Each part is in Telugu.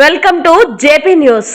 Welcome to JP news.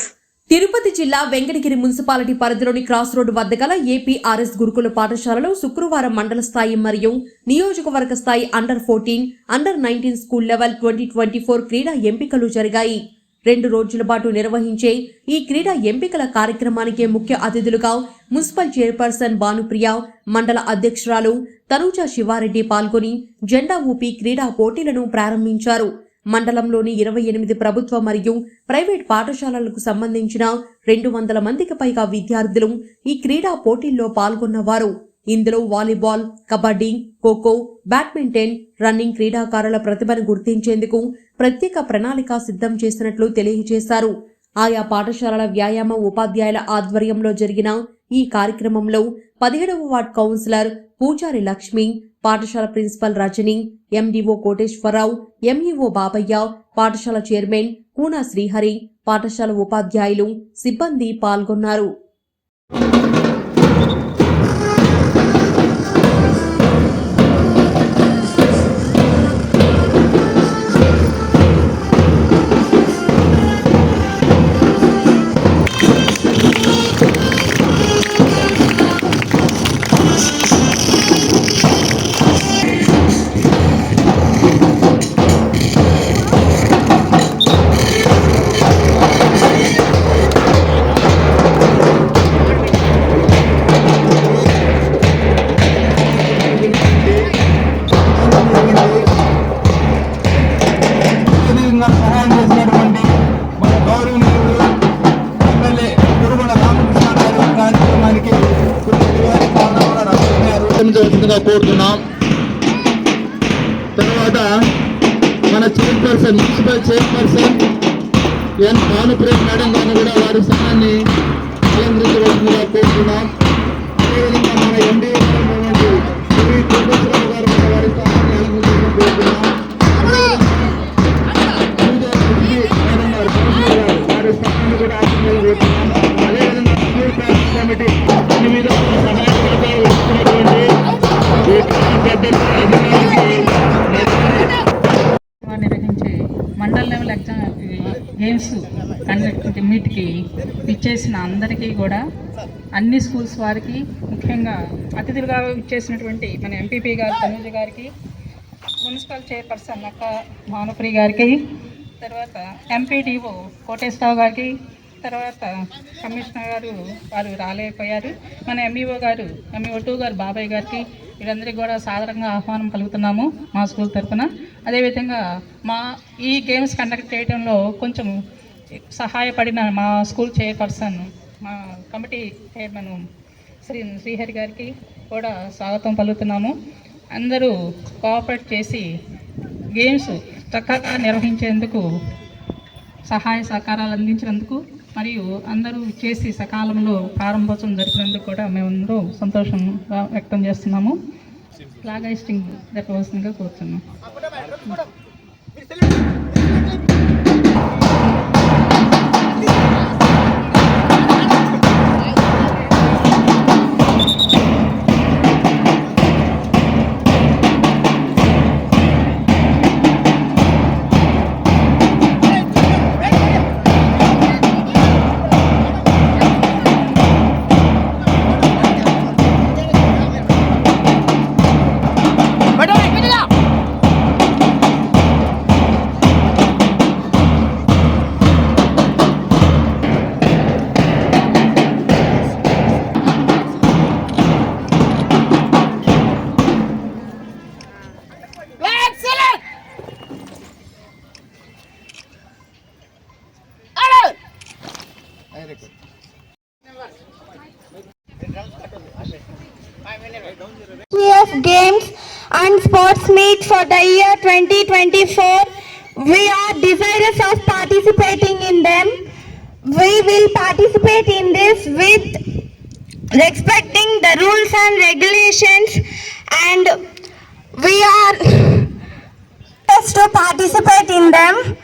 Tirupati జిల్లా వెంకటగిరి మున్సిపాలిటీ పరిధిలోని క్రాస్ రోడ్డు వద్ద గల ఏపీఆర్ఎస్ గురుకుల పాఠశాలలో శుక్రవారం మండల స్థాయి మరియు నియోజకవర్గ స్థాయి under fourteen under nineteen school level twenty twenty four క్రీడా ఎంపికలు జరిగాయి. రెండు రోజుల పాటు నిర్వహించే ఈ క్రీడా ఎంపికల కార్యక్రమానికి ముఖ్య అతిథులుగా మున్సిపల్ చైర్పర్సన్ భానుప్రియ మండల అధ్యక్షురాలు తనూజ శివారెడ్డి పాల్గొని జెండా ఊపి క్రీడా పోటీలను ప్రారంభించారు. మండలంలోని ఇరవై ఎనిమిది ప్రభుత్వ మరియు ప్రైవేట్ పాఠశాలలకు సంబంధించిన రెండు వందల మందికి పైగా విద్యార్థులు ఈ క్రీడా పోటీల్లో పాల్గొన్నవారు. ఇందులో volleyball kabaddi kho kho badminton running క్రీడాకారుల ప్రతిభను గుర్తించేందుకు ప్రత్యేక ప్రణాళిక సిద్ధం చేసినట్లు తెలియజేశారు. ఆయా పాఠశాలల వ్యాయామ ఉపాధ్యాయుల ఆధ్వర్యంలో జరిగిన ఈ కార్యక్రమంలో పదిహేడవ వార్డ్ కౌన్సిలర్ పూజారి లక్ష్మి పాఠశాల principal Rajani MDO Koteswara Rao MEO Babayya పాఠశాల చైర్మన్ కూనా శ్రీహరి పాఠశాల ఉపాధ్యాయులు సిబ్బంది పాల్గొన్నారు. కోరుతున్నాం. తర్వాత మన chairperson municipal chairperson N Bhanu Prem madam గారిని కూడా వారి స్థానాన్ని ఇచ్చేసిన అందరికీ కూడా అన్ని స్కూల్స్ వారికి ముఖ్యంగా అతిథులుగా ఇచ్చేసినటువంటి మన ఎంపీపీ గారు తనూజ గారికి మున్సిపల్ చైర్పర్సన్ అక్క భానుప్రి గారికి తర్వాత ఎంపీడీఓ కోటేశ్వరరావు గారికి తర్వాత కమిషనర్ గారు వారు రాలేకపోయారు. మన ఎంఈఓ గారు ఎంఈఓ టూ గారు బాబాయ్ గారికి వీరందరికీ కూడా సాధారణంగా ఆహ్వానం కలుగుతున్నాము మా స్కూల్ తరఫున అదేవిధంగా మా ఈ గేమ్స్ కండక్ట్ చేయడంలో కొంచెం సహాయపడిన మా స్కూల్ చైర్పర్సన్ మా కమిటీ చైర్మన్ శ్రీ శ్రీహరి గారికి కూడా స్వాగతం పలుకుతున్నాము. అందరూ కోఆపరేట్ చేసి గేమ్స్ చక్కగా నిర్వహించేందుకు సహాయ సహకారాలు అందించినందుకు మరియు అందరూ చేసి సకాలంలో ప్రారంభోత్సవం జరిపినందుకు కూడా మేమందరూ సంతోషంగా వ్యక్తం చేస్తున్నాము. ఫ్లాగ్ హైస్టింగ్ జరపవలసిందిగా కోరుతున్నాం. CF Games and Sports Meet for the year 2024. We are desirous of participating in them. We will participate in this with respecting the rules and regulations and we are just to participate in them.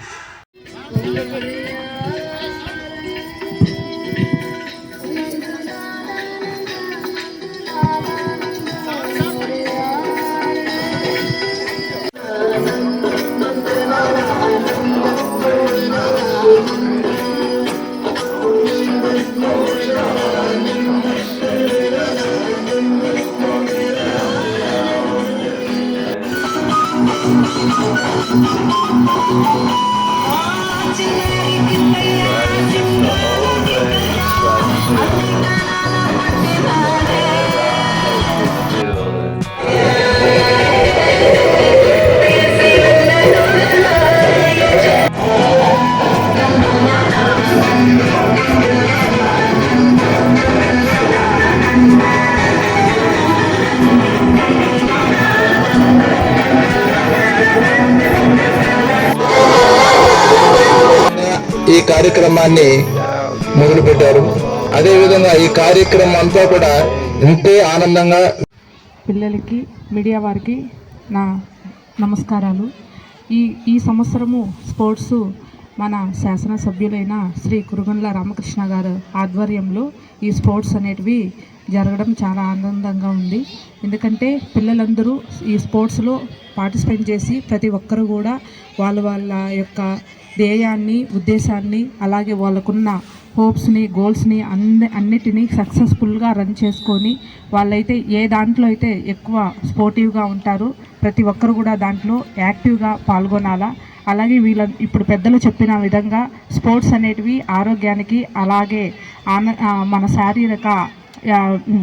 కార్యక్రమాన్ని మొదలుపెట్టారు. అదేవిధంగా ఈ కార్యక్రమం అంతా కూడా ఇంతే ఆనందంగా పిల్లలకి మీడియా వారికి నా నమస్కారాలు. ఈ ఈ సంవత్సరము స్పోర్ట్స్ మన శాసనసభ్యులైన శ్రీ కురుగండ్ల రామకృష్ణ గారు ఆధ్వర్యంలో ఈ స్పోర్ట్స్ అనేటివి జరగడం చాలా ఆనందంగా ఉంది. ఎందుకంటే పిల్లలందరూ ఈ స్పోర్ట్స్లో పార్టిసిపేట్ చేసి ప్రతి ఒక్కరు కూడా వాళ్ళ వాళ్ళ యొక్క ధ్యేయాన్ని ఉద్దేశాన్ని అలాగే వాళ్ళకున్న హోప్స్ని గోల్స్ని అన్ని అన్నిటినీ సక్సెస్ఫుల్గా రన్ చేసుకొని వాళ్ళైతే ఏ దాంట్లో అయితే ఎక్కువ స్పోర్టివ్గా ఉంటారో ప్రతి ఒక్కరు కూడా దాంట్లో యాక్టివ్గా పాల్గొనాలా? అలాగే వీళ్ళ ఇప్పుడు పెద్దలు చెప్పిన విధంగా స్పోర్ట్స్ అనేటివి ఆరోగ్యానికి అలాగే ఆన మన శారీరక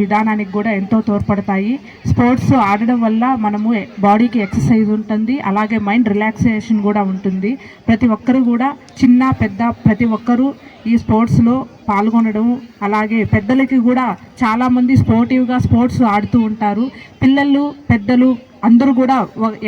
విధానానికి కూడా ఎంతో తోడ్పడతాయి. స్పోర్ట్స్ ఆడడం వల్ల మనము బాడీకి ఎక్సర్సైజ్ ఉంటుంది. అలాగే మైండ్ రిలాక్సేషన్ కూడా ఉంటుంది. ప్రతి ఒక్కరు కూడా చిన్న పెద్ద ప్రతి ఒక్కరూ ఈ స్పోర్ట్స్లో పాల్గొనడం అలాగే పెద్దలకి కూడా చాలామంది స్పోర్టివ్గా స్పోర్ట్స్ ఆడుతూ ఉంటారు. పిల్లలు పెద్దలు అందరూ కూడా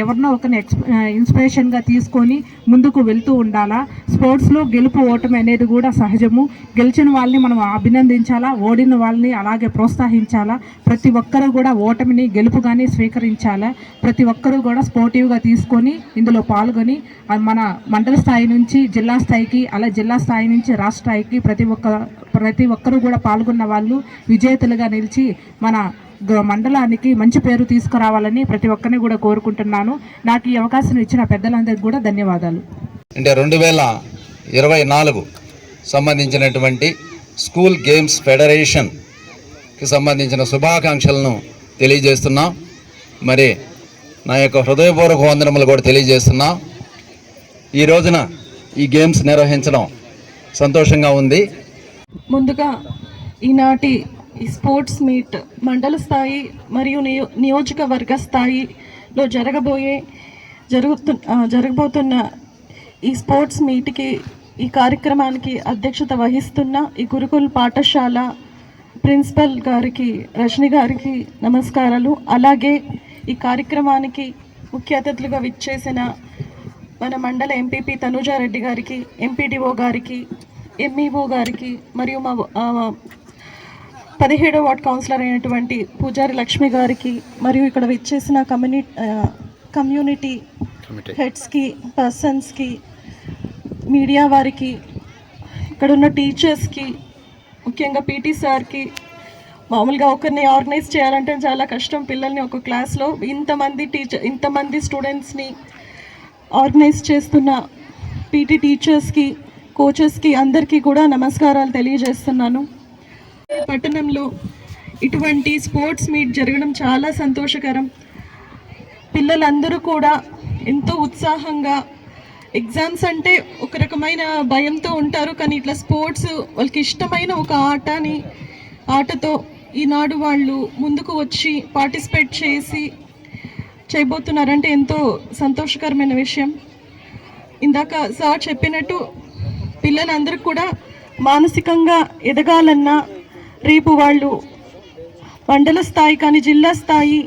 ఎవరినో ఒకరిని ఎక్స్ ఇన్స్పిరేషన్గా తీసుకొని ముందుకు వెళ్తూ ఉండాలా? స్పోర్ట్స్లో గెలుపు ఓటమి అనేది కూడా సహజము. గెలిచిన వాళ్ళని మనం అభినందించాలా? ఓడిన వాళ్ళని అలాగే ప్రోత్సహించాలా? ప్రతి ఒక్కరూ కూడా ఓటమిని గెలుపుగానే స్వీకరించాలా? ప్రతి ఒక్కరూ కూడా స్పోర్టివ్గా తీసుకొని ఇందులో పాల్గొని మన మండల స్థాయి నుంచి జిల్లా స్థాయికి అలా జిల్లా స్థాయి నుంచి రాష్ట్ర స్థాయికి ప్రతి ఒక్క ప్రతి ఒక్కరూ కూడా పాల్గొన్న వాళ్ళు విజేతలుగా నిలిచి మన మండలానికి మంచి పేరు తీసుకురావాలని ప్రతి ఒక్కరిని కూడా కోరుకుంటున్నాను. నాకు ఈ అవకాశం ఇచ్చిన పెద్దలందరికీ కూడా ధన్యవాదాలు. అంటే రెండు వేల ఇరవై నాలుగు సంబంధించినటువంటి స్కూల్ గేమ్స్ ఫెడరేషన్కి సంబంధించిన శుభాకాంక్షలను తెలియజేస్తున్నాం. మరి నా యొక్క హృదయపూర్వక వందనములు కూడా తెలియజేస్తున్నాం. ఈ రోజున ఈ గేమ్స్ నిర్వహించడం సంతోషంగా ఉంది. ముందుగా ఈనాటి ఈ స్పోర్ట్స్ మీట్ మండల స్థాయి మరియు నియో నియోజకవర్గ స్థాయిలో జరగబోయే జరుగుతు జరగబోతున్న ఈ స్పోర్ట్స్ మీట్కి ఈ కార్యక్రమానికి అధ్యక్షత వహిస్తున్న ఈ గురుకుల్ పాఠశాల ప్రిన్సిపల్ గారికి రజని గారికి నమస్కారాలు. అలాగే ఈ కార్యక్రమానికి ముఖ్య అతిథులుగా విచ్చేసిన మన మండల ఎంపీపీ తనూజారెడ్డి గారికి ఎంపీడీఓ గారికి ఎంఈఓ గారికి మరియు మా పదిహేడో వార్డ్ కౌన్సిలర్ అయినటువంటి పూజారి లక్ష్మి గారికి మరియు ఇక్కడ విచ్చేసిన కమ్యూనిటీ కమ్యూనిటీ హెడ్స్కి పర్సన్స్కి మీడియా వారికి ఇక్కడ ఉన్న టీచర్స్కి ముఖ్యంగా పీటీ సార్కి మామూలుగా ఒకరిని ఆర్గనైజ్ చేయాలంటే చాలా కష్టం పిల్లల్ని ఒక క్లాస్లో ఇంతమంది టీచర్ ఇంతమంది స్టూడెంట్స్ని ఆర్గనైజ్ చేస్తున్న పీటీ టీచర్స్కి కోచెస్కి అందరికీ కూడా నమస్కారాలు తెలియజేస్తున్నాను. పట్టణంలో ఇటువంటి స్పోర్ట్స్ మీట్ జరగడం చాలా సంతోషకరం. పిల్లలందరూ కూడా ఎంతో ఉత్సాహంగా ఎగ్జామ్స్ అంటే ఒక రకమైన భయంతో ఉంటారు కానీ ఇట్లా స్పోర్ట్స్ వాళ్ళకి ఇష్టమైన ఒక ఆటని ఆటతో ఈనాడు వాళ్ళు ముందుకు వచ్చి పార్టిసిపేట్ చేసి చేయబోతున్నారంటే ఎంతో సంతోషకరమైన విషయం. ఇందాక సార్ చెప్పినట్టు పిల్లలందరూ కూడా మానసికంగా ఎదగాలన్నా రేపు వాళ్ళు మండల స్థాయి కానీ జిల్లా స్థాయి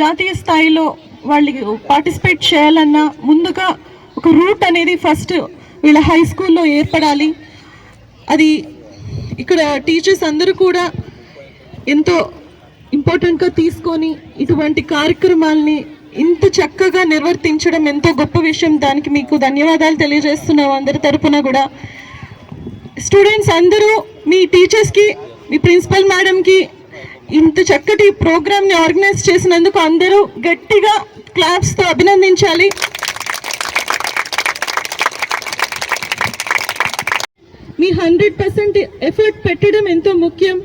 జాతీయ స్థాయిలో వాళ్ళు పార్టిసిపేట్ చేయాలన్నా ముందుగా ఒక రూట్ అనేది ఫస్ట్ వీళ్ళ హై స్కూల్లో ఏర్పడాలి. అది ఇక్కడ టీచర్స్ అందరూ కూడా ఎంతో ఇంపార్టెంట్గా తీసుకొని ఇటువంటి కార్యక్రమాల్ని ఇంత చక్కగా నిర్వర్తించడం ఎంతో గొప్ప విషయం. దానికి మీకు ధన్యవాదాలు తెలియజేస్తున్నాం అందరి తరపున కూడా. స్టూడెంట్స్ అందరూ మీ టీచర్స్కి మీ ప్రిన్సిపల్ మేడంకి ఇంత చక్కటి ప్రోగ్రామ్ని ఆర్గనైజ్ చేసినందుకు అందరూ గట్టిగా క్లాప్స్తో అభినందించాలి. మీ హండ్రెడ్ పర్సెంట్ ఎఫర్ట్ పెట్టడం ఎంతో ముఖ్యం.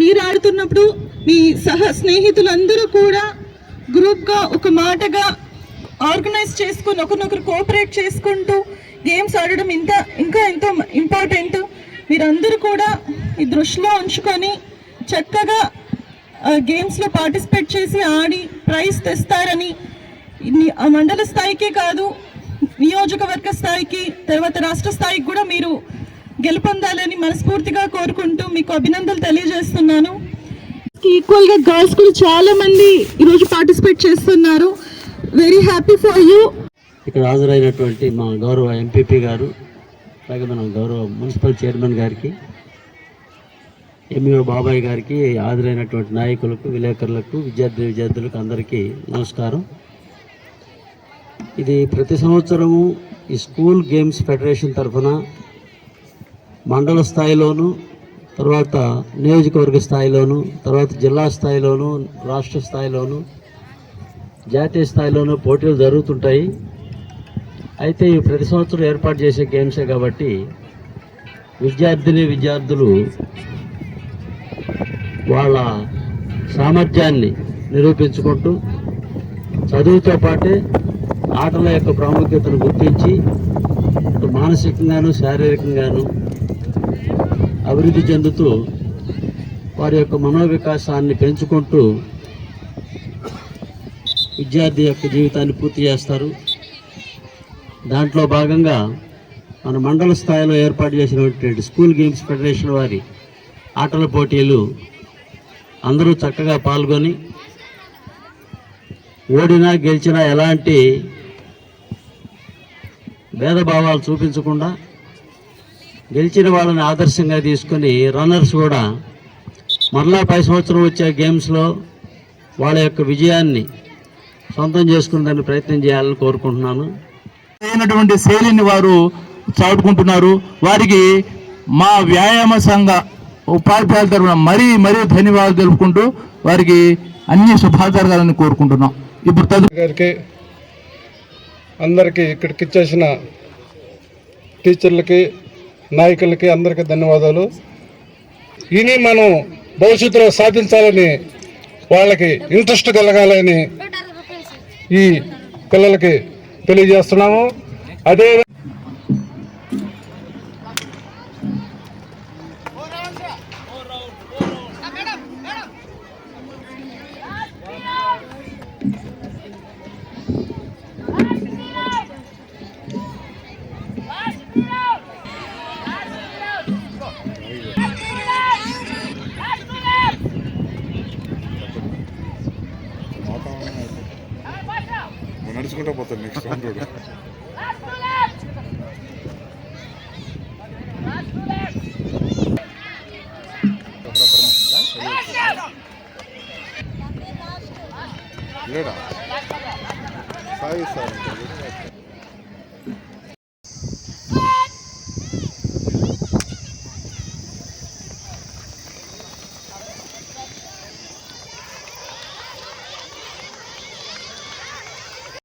మీరు ఆడుతున్నప్పుడు మీ సహ స్నేహితులందరూ కూడా గ్రూప్గా ఒక మాటగా ఆర్గనైజ్ చేసుకుని ఒకరినొకరు కోఆపరేట్ చేసుకుంటూ గేమ్స్ ఆడడం ఇంత ఇంకా ఎంతో ఇంపార్టెంట్. మీరందరూ కూడా ఈ దృష్టిలో ఉంచుకొని చక్కగా గేమ్స్లో పార్టిసిపేట్ చేసి ఆడి ప్రైజ్ తెస్తారని ఆ మండల స్థాయికే కాదు నియోజకవర్గ స్థాయికి తర్వాత రాష్ట్ర స్థాయికి కూడా మీరు గెలుపొందాలని మనస్ఫూర్తిగా కోరుకుంటూ మీకు అభినందనలు తెలియజేస్తున్నాను. ఈక్వల్గా గర్ల్స్ కూడా చాలా మంది ఈరోజు పార్టిసిపేట్ చేస్తున్నారు. వెరీ హ్యాపీ ఫర్ యూ ఇక్కడ హాజరైనటువంటి మా గౌరవ ఎంపీపీ గారు అలాగే మన గౌరవ మున్సిపల్ చైర్మన్ గారికి ఎంఈఓ బాబాయ్ గారికి హాజరైనటువంటి నాయకులకు విలేకరులకు విద్యార్థి విద్యార్థులకు అందరికీ నమస్కారం. ఇది ప్రతి సంవత్సరము ఈ స్కూల్ గేమ్స్ ఫెడరేషన్ తరఫున మండల స్థాయిలోను తర్వాత నియోజకవర్గ స్థాయిలోను తర్వాత జిల్లా స్థాయిలోను రాష్ట్ర స్థాయిలోను జాతీయ స్థాయిలోనూ పోటీలు జరుగుతుంటాయి. అయితే ఈ ప్రతి సంవత్సరం ఏర్పాటు చేసే గేమ్సే కాబట్టి విద్యార్థిని విద్యార్థులు వాళ్ళ సామర్థ్యాన్ని నిరూపించుకుంటూ చదువుతో పాటే ఆటల యొక్క ప్రాముఖ్యతను గుర్తించి మానసికంగాను శారీరకంగాను అభివృద్ధి చెందుతూ వారి యొక్క మనోవికాసాన్ని పెంచుకుంటూ విద్యార్థి యొక్క జీవితాన్ని పూర్తి చేస్తారు. దాంట్లో భాగంగా మన మండల స్థాయిలో ఏర్పాటు చేసినటువంటి స్కూల్ గేమ్స్ ఫెడరేషన్ వారి ఆటల పోటీలు అందరూ చక్కగా పాల్గొని ఓడినా గెలిచినా ఎలాంటి భేదభావాలు చూపించకుండా గెలిచిన వాళ్ళని ఆదర్శంగా తీసుకొని రన్నర్స్ కూడా మరలా పై సంవత్సరం వచ్చే గేమ్స్లో వాళ్ళ యొక్క విజయాన్ని సొంతం చేసుకునే ప్రయత్నం చేయాలని కోరుకుంటున్నాను. అయినటువంటి శైలిని వారు చాటుకుంటున్నారు. వారికి మా వ్యాయామ సంఘ ఉపాధ్యాయుల తరఫున మరీ మరీ ధన్యవాదాలు తెలుపుకుంటూ వారికి అన్ని శుభాలు జరగాలని కోరుకుంటున్నాం. ఇప్పుడు తదుపరి గారికి అందరికీ ఇక్కడికి ఇచ్చేసిన టీచర్లకి నాయకులకి అందరికీ ధన్యవాదాలు. ఇని మనం భవిష్యత్తులో సాధించాలని వాళ్ళకి ఇంట్రెస్ట్ కలగాలని ఈ పిల్లలకి తెలియజేస్తున్నాము. అదే నడుచుకుంటూ పోతాను నెక్స్ట్ రౌండ్ లేడా సాయి సార్